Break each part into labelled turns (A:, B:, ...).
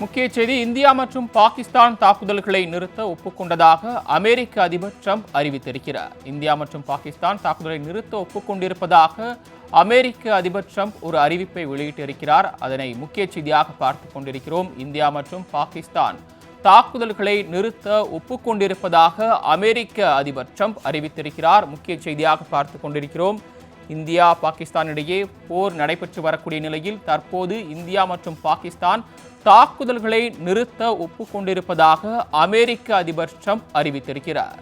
A: முக்கிய செய்தி இந்தியா மற்றும் பாகிஸ்தான் தாக்குதல்களை நிறுத்த ஒப்புக்கொண்டதாக அமெரிக்க அதிபர் ட்ரம்ப் அறிவித்திருக்கிறார். இந்தியா மற்றும் பாகிஸ்தான் தாக்குதலை நிறுத்த ஒப்புக்கொண்டிருப்பதாக அமெரிக்க அதிபர் ட்ரம்ப் ஒரு அறிவிப்பை வெளியிட்டிருக்கிறார். அதனை முக்கிய செய்தியாக பார்த்து கொண்டிருக்கிறோம். இந்தியா மற்றும் பாகிஸ்தான் தாக்குதல்களை நிறுத்த ஒப்புக்கொண்டிருப்பதாக அமெரிக்க அதிபர் ட்ரம்ப் அறிவித்திருக்கிறார். முக்கிய செய்தியாக பார்த்து கொண்டிருக்கிறோம். இந்தியா பாகிஸ்தான் இடையே போர் நடைபெற்று வரக்கூடிய நிலையில் தற்போது இந்தியா மற்றும் பாகிஸ்தான் தாக்குதல்களை நிறுத்த ஒப்புக்கொண்டிருப்பதாக அமெரிக்க அதிபர் ட்ரம்ப் அறிவித்திருக்கிறார்.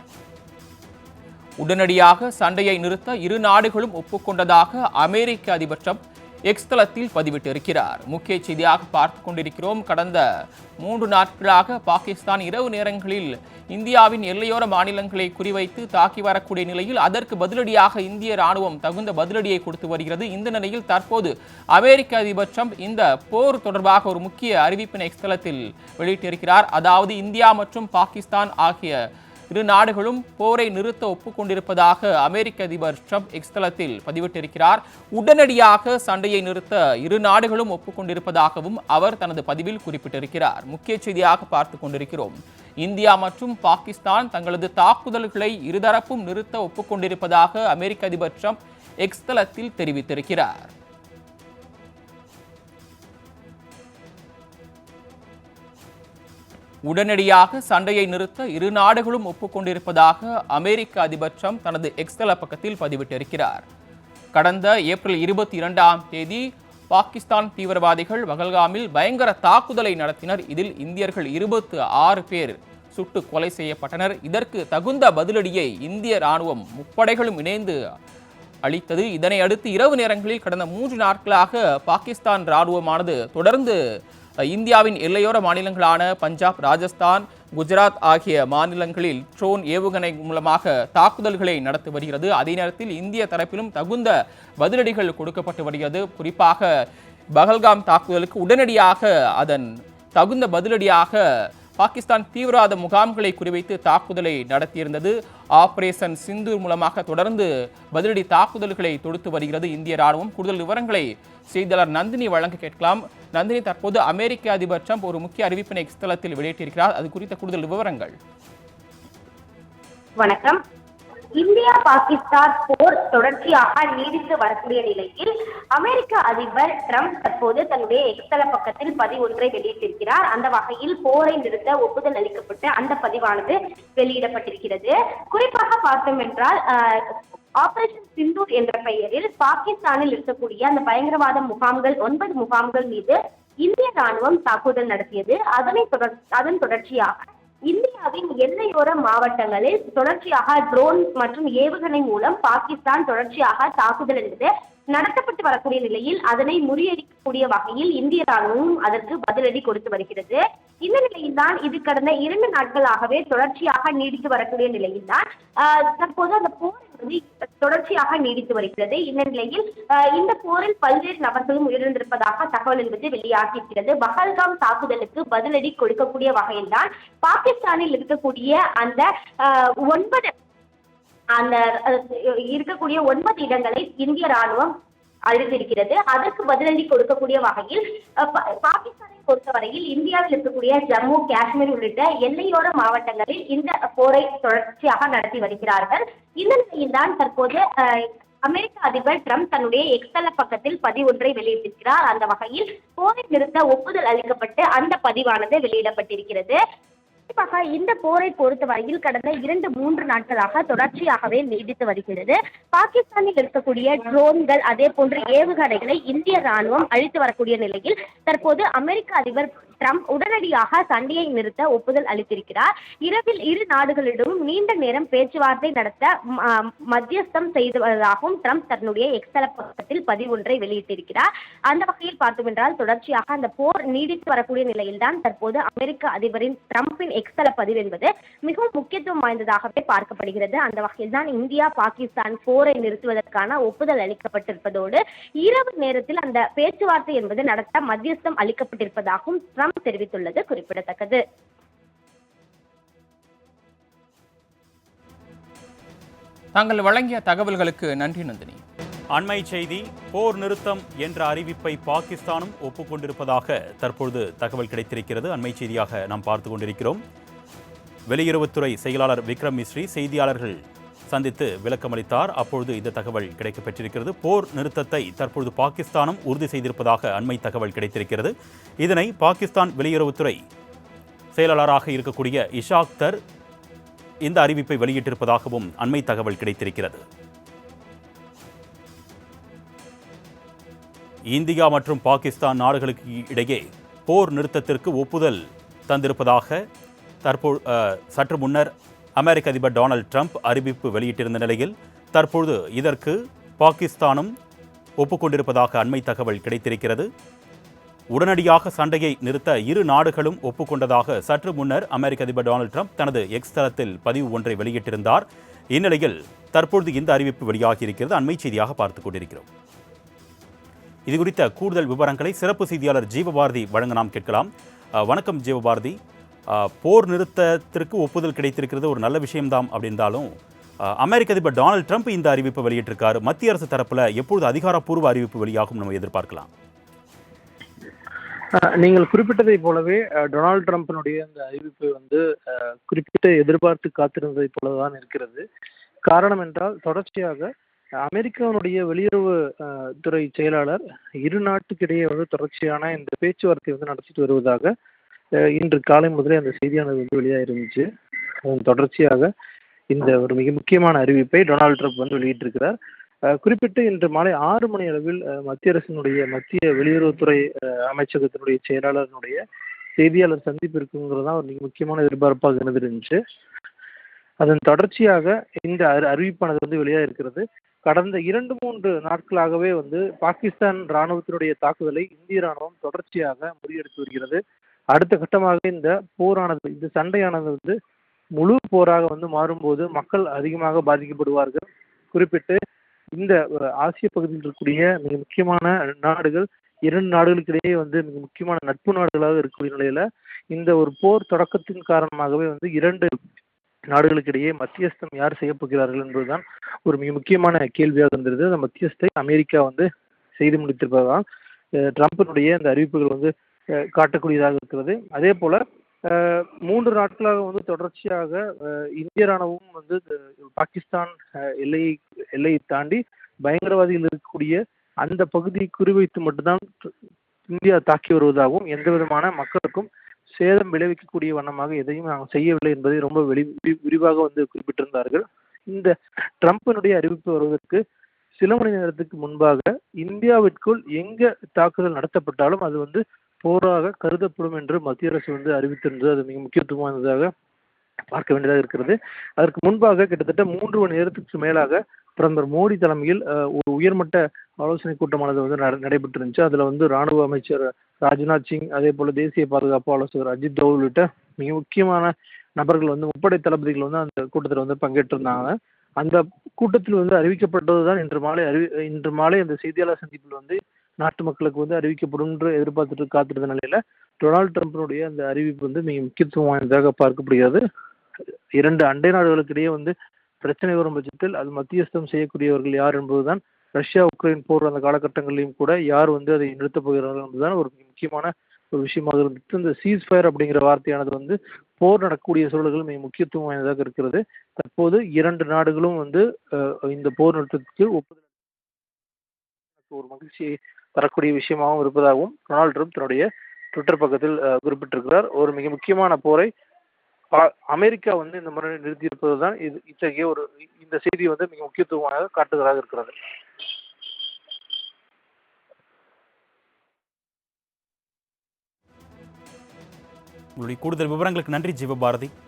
A: உடனடியாக சண்டையை நிறுத்த இரு நாடுகளும் ஒப்புக்கொண்டதாக அமெரிக்க அதிபர் ட்ரம்ப் எக்ஸ் தளத்தில் பதிவிட்டிருக்கிறார். முக்கிய செய்தியாக பார்த்து கொண்டிருக்கிறோம். கடந்த மூன்று நாட்களாக பாகிஸ்தான் இரவு நேரங்களில் இந்தியாவின் எல்லையோர மாநிலங்களை குறிவைத்து தாக்கி வரக்கூடிய நிலையில் அதற்கு பதிலடியாக இந்திய ராணுவம் தகுந்த பதிலடியை கொடுத்து வருகிறது. இந்த நிலையில் தற்போது அமெரிக்க அதிபர் ட்ரம்ப் இந்த போர் தொடர்பாக ஒரு முக்கிய அறிவிப்பினை எக்ஸ் தளத்தில் வெளியிட்டிருக்கிறார். அதாவது இந்தியா மற்றும் பாகிஸ்தான் ஆகிய இரு நாடுகளும் போரை நிறுத்த ஒப்புக்கொண்டிருப்பதாக அமெரிக்க அதிபர் ட்ரம்ப் எக்ஸ் தளத்தில் பதிவிட்டிருக்கிறார். உடனடியாக சண்டையை நிறுத்த இரு நாடுகளும் ஒப்புக்கொண்டிருப்பதாகவும் அவர் தனது பதிவில் குறிப்பிட்டிருக்கிறார். முக்கிய செய்தியாக பார்த்து கொண்டிருக்கிறோம். இந்தியா மற்றும் பாகிஸ்தான் தங்களது தாக்குதல்களை இருதரப்பும் நிறுத்த ஒப்புக்கொண்டிருப்பதாக அமெரிக்க அதிபர் ட்ரம்ப் எக்ஸ் தளத்தில் தெரிவித்திருக்கிறார். உடனடியாக சண்டையை நிறுத்த இரு நாடுகளும் ஒப்புக்கொண்டிருப்பதாக அமெரிக்க அதிபர் ட்ரம்ப் தனது எக்ஸ்தல பக்கத்தில் பதிவிட்டிருக்கிறார். கடந்த ஏப்ரல் இருபத்தி இரண்டாம் தேதி பாகிஸ்தான் தீவிரவாதிகள் வகல்காமில் பயங்கர தாக்குதலை நடத்தினர். இதில் இந்தியர்கள் இருபத்து ஆறு பேர் சுட்டு கொலை செய்யப்பட்டனர். இதற்கு தகுந்த பதிலடியை இந்திய ராணுவம் முப்படைகளும் இணைந்து அளித்தது. இதனை அடுத்து இரவு நேரங்களில் கடந்த மூன்று நாட்களாக பாகிஸ்தான் ராணுவமானது தொடர்ந்து இந்தியாவின் எல்லையோர மாநிலங்களான பஞ்சாப் ராஜஸ்தான் குஜராத் ஆகிய மாநிலங்களில் ட்ரோன் ஏவுகணை மூலமாக தாக்குதல்களை நடத்தி வருகிறது. அதே நேரத்தில் இந்திய தரப்பிலும் தகுந்த பதிலடிகள் கொடுக்கப்பட்டு வருகிறது. குறிப்பாக பகல்காம் தாக்குதலுக்கு உடனடியாக அதன் தகுந்த பதிலடியாக பாகிஸ்தான் தீவிரவாத முகாம்களை குறிவைத்து தாக்குதலை நடத்தியிருந்தது. ஆபரேஷன் சிந்து மூலமாக தொடர்ந்து பதிலடி தாக்குதல்களை தொடுத்து வருகிறது. இந்திய ராணுவம் கூடுதல் விவரங்களை செய்தியாளர் நந்தினி வழங்க கேட்கலாம். நந்தினி தற்போது அமெரிக்க அதிபர் ட்ரம்ப் ஒரு முக்கிய அறிவிப்பினை எக்ஸ் தளத்தில் வெளியிட்டிருக்கிறார். அது குறித்த கூடுதல் விவரங்கள்.
B: வணக்கம். இந்தியா பாகிஸ்தான் போர் தொடர்ச்சியாக நீடித்து வரக்கூடிய நிலையில் அமெரிக்க அதிபர் ட்ரம்ப் தற்போது தன்னுடைய எக்ஸ்தல பக்கத்தில் பதிவு ஒன்றை வெளியிட்டிருக்கிறார். அந்த வகையில் போரை நிறுத்த ஒப்புதல் அளிக்கப்பட்டு அந்த பதிவானது வெளியிடப்பட்டிருக்கிறது. குறிப்பாக பார்த்தோம் என்றால் ஆபரேஷன் சிந்தூர் என்ற பெயரில் பாகிஸ்தானில் இருக்கக்கூடிய அந்த பயங்கரவாத முகாம்கள் ஒன்பது முகாம்கள் மீது இந்திய ராணுவம் தாக்குதல் நடத்தியது. அதனை தொடர் அதன் தொடர்ச்சியாக இந்தியாவின் எல்லையோர மாவட்டங்களில் தொடர்ச்சியாக ட்ரோன் மற்றும் ஏவுகணை மூலம் பாகிஸ்தான் தொடர்ச்சியாக தாக்குதல் என்பது நடத்தப்பட்டு வரக்கூடிய நிலையில் அதனை முறியடிக்கக்கூடிய வகையில் இந்திய ராணுவம் அதற்கு பதிலடி கொடுத்து வருகிறது. இந்த நிலையில்தான் இது கடந்த இரண்டு நாட்களாகவே தொடர்ச்சியாக நீடித்து வரக்கூடிய நிலையில்தான் தற்போது அந்த போர் என்பது தொடர்ச்சியாக நீடித்து வருகிறது. இந்த நிலையில் இந்த போரில் பல்வேறு நபர்களும் உயிரிழந்திருப்பதாக தகவல் என்பது வெளியாகியிருக்கிறது. பஹல்காம் தாக்குதலுக்கு பதிலடி கொடுக்கக்கூடிய வகையில்தான் பாகிஸ்தானில் இருக்கக்கூடிய அந்த ஒன்பது அந்த இருக்கக்கூடிய ஒன்பது இடங்களை இந்திய ராணுவம் அழித்திருக்கிறது அதற்கு பதிலடி கொடுக்கக்கூடிய வகையில் பாகிஸ்தானை பொறுத்தவரையில் இந்தியாவில் இருக்கக்கூடிய ஜம்மு காஷ்மீர் உள்ளிட்ட எல்லையோர மாவட்டங்களில் இந்த போரை தொடர்ச்சியாக நடத்தி வருகிறார்கள். இந்த நிலையில்தான் தற்போது அஹ், அமெரிக்க அதிபர் ட்ரம்ப் தன்னுடைய எக்ஸல பக்கத்தில் பதிவு ஒன்றை வெளியிட்டிருக்கிறார். அந்த வகையில் போரை நிறுத்த ஒப்புதல் அளிக்கப்பட்டு அந்த பதிவானது வெளியிடப்பட்டிருக்கிறது. குறிப்பாக இந்த போரை பொறுத்தவரையில் கடந்த இரண்டு மூன்று நாட்களாக தொடர்ச்சியாகவே நீடித்து வருகிறது. பாகிஸ்தானில் இருக்கக்கூடிய ட்ரோன்கள் அதே போன்று ஏவுகணைகளை இந்திய ராணுவம் அழித்து வரக்கூடிய நிலையில் தற்போது அமெரிக்க அதிபர் ட்ரம்ப் உடனடியாக சண்டையை நிறுத்த ஒப்புதல் அளித்திருக்கிறார். இரவில் இரு நாடுகளிடமும் நீண்ட நேரம் பேச்சுவார்த்தை நடத்த மத்தியஸ்தம் செய்து வருவதாகவும் ட்ரம்ப் தன்னுடைய எக்ஸல பக்கத்தில் பதிவு ஒன்றை வெளியிட்டிருக்கிறார். அந்த வகையில் பார்த்தோம் என்றால் தொடர்ச்சியாக அந்த போர் நீடித்து வரக்கூடிய நிலையில்தான் தற்போது அமெரிக்க அதிபரின் ட்ரம்பின் எக்ஸல பதிவு என்பது மிகவும் முக்கியத்துவம் வாய்ந்ததாகவே பார்க்கப்படுகிறது. அந்த வகையில் தான் இந்தியா பாகிஸ்தான் போரை நிறுத்துவதற்கான ஒப்புதல் அளிக்கப்பட்டிருப்பதோடு இரவு நேரத்தில் அந்த பேச்சுவார்த்தை என்பது நடத்த மத்தியஸ்தம் அளிக்கப்பட்டிருப்பதாகவும் ட்ரம்ப் தெரிவித்துள்ளது குறிப்பிடத்தக்கது.
A: தாங்கள் வழங்கிய தகவல்களுக்கு நன்றி நந்தினி.
C: அண்மை செய்தி போர் நிறுத்தம் என்ற அறிவிப்பை பாகிஸ்தானும் ஒப்புக்கொண்டிருப்பதாக தற்பொழுது தகவல் கிடைத்திருக்கிறது. அண்மை செய்தியாக நாம் பார்த்து கொண்டிருக்கிறோம். வெளியுறவுத்துறை செயலாளர் விக்ரம் மிஸ்ரி செய்தியாளர்கள் சந்தித்து விளக்கமளித்தார். அப்பொழுது இந்த தகவல் கிடைக்கப்பெற்றிருக்கிறது. போர் நிறுத்தத்தை தற்பொழுது பாகிஸ்தானும் உறுதி செய்திருப்பதாக அண்மை தகவல் கிடைத்திருக்கிறது. இதனை பாகிஸ்தான் வெளியுறவுத்துறை செயலாளராக இருக்கக்கூடிய இஷாக் தர் இந்த அறிவிப்பை வெளியிட்டிருப்பதாகவும் அண்மை தகவல் கிடைத்திருக்கிறது. இந்தியா மற்றும் பாகிஸ்தான் நாடுகளுக்கு இடையே போர் நிறுத்தத்திற்கு ஒப்புதல் தந்திருப்பதாக தற்போது சற்று முன்னர் அமெரிக்க அதிபர் டொனால்ட் ட்ரம்ப் அறிவிப்பு வெளியிட்டிருந்த நிலையில் தற்பொழுது இதற்கு பாகிஸ்தானும் ஒப்புக்கொண்டிருப்பதாக அண்மை தகவல் கிடைத்திருக்கிறது. உடனடியாக சண்டையை நிறுத்த இரு நாடுகளும் ஒப்புக்கொண்டதாக சற்று முன்னர் அமெரிக்க அதிபர் டொனால்ட் ட்ரம்ப் தனது எக்ஸ் தளத்தில் பதிவு ஒன்றை வெளியிட்டிருந்தார். இந்நிலையில் தற்பொழுது இந்த அறிவிப்பு வெளியாகியிருக்கிறது அண்மை செய்தியாக பார்த்துக் கொண்டிருக்கிறோம். இது குறித்த கூடுதல் விவரங்களை சிறப்பு செய்தியாளர் ஜீவபாரதி வழங்க நாம் கேட்கலாம். அஹ், வணக்கம் ஜீவபாரதி. போர் நிறுத்தத்திற்கு ஒப்புதல் கிடைத்திருக்கிறது. ஒரு நல்ல விஷயம்தான் அப்படின்றாலும் அமெரிக்க அதிபர் டொனால்ட் ட்ரம்ப் இந்த அறிவிப்பை வெளியிட்டிருக்காரு. மத்திய அரசு தரப்பில் எப்பொழுது அதிகாரப்பூர்வ அறிவிப்பு வெளியாகும் நம்ம எதிர்பார்க்கலாம்.
D: நீங்கள் குறிப்பிட்டதை போலவே டொனால்டு டொனால்ட் ட்ரம்பினுடைய அந்த அறிவிப்பு வந்து குறிப்பிட்ட எதிர்பார்த்து காத்திருந்ததை போலதான் இருக்கிறது. காரணம் என்றால் தொடர்ச்சியாக அமெரிக்காவுடைய அமெரிக்காவினுடைய வெளியுறவு துறை செயலாளர் இரு நாட்டுக்கிடையே வந்து தொடர்ச்சியான இந்த பேச்சுவார்த்தை வந்து நடத்திட்டு வருவதாக இன்று காலை முதலே அந்த செய்தியானது வந்து வெளியாக இருந்துச்சு அதன் தொடர்ச்சியாக இந்த ஒரு மிக முக்கியமான அறிவிப்பை டொனால்ட் ட்ரம்ப் வந்து வெளியிட்டிருக்கிறார். குறிப்பிட்டு இன்று மாலை ஆறு மணி அளவில் மத்திய அரசினுடைய மத்திய வெளியுறவுத்துறை அமைச்சகத்தினுடைய செயலாளரினுடைய செய்தியாளர் சந்திப்பு இருக்குங்கிறது தான் ஒரு மிக முக்கியமான எதிர்பார்ப்பாக இருந்துருந்துச்சு. அதன் தொடர்ச்சியாக இந்த அறி- அறிவிப்பானது வந்து வெளியாக இருக்கிறது கடந்த இரண்டு மூன்று நாட்களாகவே வந்து பாகிஸ்தான் ராணுவத்தினுடைய தாக்குதலை இந்திய ராணுவம் தொடர்ச்சியாக முறியடித்து வருகிறது. அடுத்த கட்டமாக இந்த போரானது இந்த சண்டையானது வந்து முழு போராக வந்து மாறும்போது மக்கள் அதிகமாக பாதிக்கப்படுவார்கள். குறிப்பிட்டு இந்த ஆசிய பகுதியில் இருக்கக்கூடிய மிக முக்கியமான நாடுகள் இரண்டு நாடுகளுக்கு இடையே வந்து மிக முக்கியமான நட்பு நாடுகளாக இருக்கக்கூடிய நிலையில இந்த ஒரு போர் தொடக்கத்தின் காரணமாகவே வந்து இரண்டு நாடுகளுக்கு இடையே மத்தியஸ்தம் யார் செய்யப் போகிறார்கள் என்பதுதான் ஒரு மிக முக்கியமான கேள்வியாக இருந்தது அந்த மத்தியஸ்தை அமெரிக்கா வந்து செய்து முடித்திருப்பதால் ட்ரம்பினுடைய அந்த அறிவிப்புகள் வந்து காட்டக்கூடியதாக இருக்கிறது. அதே போல அஹ், மூன்று நாட்களாக வந்து தொடர்ச்சியாக இந்திய ராணுவம் வந்து பாகிஸ்தான் எல்லையை எல்லையை தாண்டி பயங்கரவாதிகள் இருக்கக்கூடிய அந்த பகுதியை குறிவைத்து மட்டும்தான் இந்தியா தாக்கி வருவதாகவும் எந்த விதமான மக்களுக்கும் சேதம் விளைவிக்கக்கூடிய வண்ணமாக எதையும் நாங்கள் செய்யவில்லை என்பதை ரொம்ப வெளி வி- விரிவாக வந்து குறிப்பிட்டிருந்தார்கள். இந்த ட்ரம்பினுடைய அறிவிப்பு வருவதற்கு சில மணி நேரத்துக்கு முன்பாக இந்தியாவிற்குள் எங்க தாக்குதல் நடத்தப்பட்டாலும் அது வந்து போராக கருதப்படும் என்று மத்திய அரசு வந்து அறிவித்திருந்தது. அது மிக முக்கியத்துவமானதாக பார்க்க வேண்டியதாக இருக்கிறது. அதற்கு முன்பாக கிட்டத்தட்ட மூன்று மணி நேரத்துக்கு மேலாக பிரதமர் மோடி தலைமையில் ஒரு உயர்மட்ட ஆலோசனை கூட்டமானது வந்து நடைபெற்று இருந்துச்சு அதுல வந்து ராணுவ அமைச்சர் ராஜ்நாத் சிங் அதே போல தேசிய பாதுகாப்பு ஆலோசகர் அஜித் தோவல் உள்ளிட்ட மிக முக்கியமான நபர்கள் வந்து முப்படை தளபதிகள் வந்து அந்த கூட்டத்தில் வந்து பங்கேற்றிருந்தாங்க. அந்த கூட்டத்தில் வந்து அறிவிக்கப்பட்டதுதான் இன்று மாலை அறிவி இன்று மாலை அந்த செய்தியாளர் சந்திப்பில் வந்து நாட்டு மக்களுக்கு வந்து அறிவிக்கப்படும் என்று எதிர்பார்த்துட்டு காத்திருந்த நிலையில டொனால்டு ட்ரம்பினுடைய அந்த அறிவிப்பு வந்து மிக முக்கியத்துவம் வாய்ந்ததாக பார்க்கப்படுகிறது. இரண்டு அண்டை நாடுகளுக்கு இடையே வந்து பிரச்சனை வரும் பட்சத்தில் அது மத்தியஸ்தம் செய்யக்கூடியவர்கள் யார் என்பதுதான் ரஷ்யா உக்ரைன் போர் அந்த காலகட்டங்களிலும் கூட யார் வந்து அதை நிறுத்தப் போகிறார்கள் என்பதுதான் ஒரு முக்கியமான ஒரு விஷயமாக இருந்துச்சு இந்த சீஸ் ஃபயர் அப்படிங்கிற வார்த்தையானது வந்து போர் நடக்கக்கூடிய சூழல்கள் மிக முக்கியத்துவம் வாய்ந்ததாக இருக்கிறது. தற்போது இரண்டு நாடுகளும் வந்து இந்த போர் நிறுத்தத்துக்கு ஒப்புதல் ஒரு மகிழ்ச்சியை தரக்கூடிய விஷயமாகவும் இருப்பதாகவும் டொனால்ட் ட்ரம்ப் தன்னுடைய ட்விட்டர் பக்கத்தில் குறிப்பிட்டிருக்கிறார். ஒரு மிக முக்கியமான போரை பா- அமெரிக்கா வந்து இந்த முறை நிறுத்தியிருப்பது தான் இது இத்தகைய ஒரு இந்த செய்தி வந்து மிக முக்கியத்துவமாக காட்டுவதாக இருக்கிறது.
C: உங்களுடைய கூடுதல் விவரங்களுக்கு நன்றி. ஜீவபாரதி.